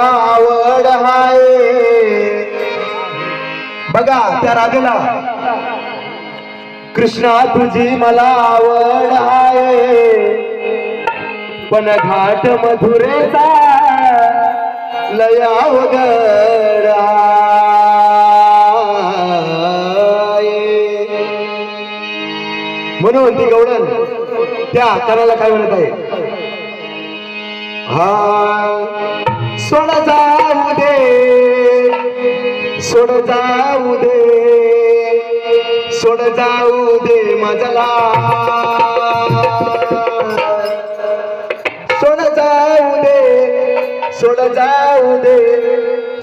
आवड हाय. बघा त्या राजाला. कृष्णा तुझी मला आवड आहे पण घाट मधुरेचा लया अवघड म्हणून ती गौडन त्या कणाला काय म्हणत आहे? हा. सोड जाऊ दे सोड जाऊ दे सोड जाऊ दे मजला सोड जाऊ दे सोड जाऊ दे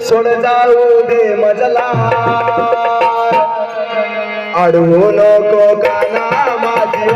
सोड जाऊ दे मजला अडवू नको काना माझी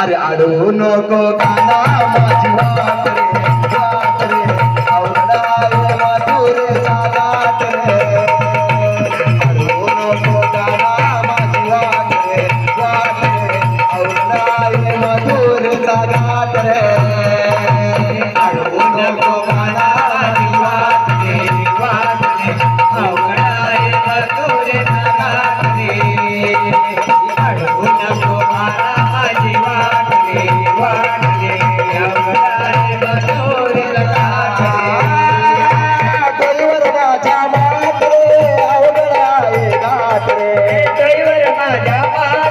अरे अडवू नको काना माझी वाट रे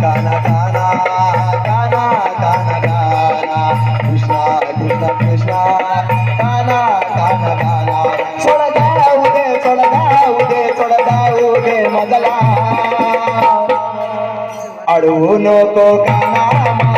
गाना गाना गाना गाना गाना. कृष्णा कृष्णा कृष्णा. गाना गाना गाना. सोड जाऊ दे सोड दे सोड दे मजला. अडवू नको गाना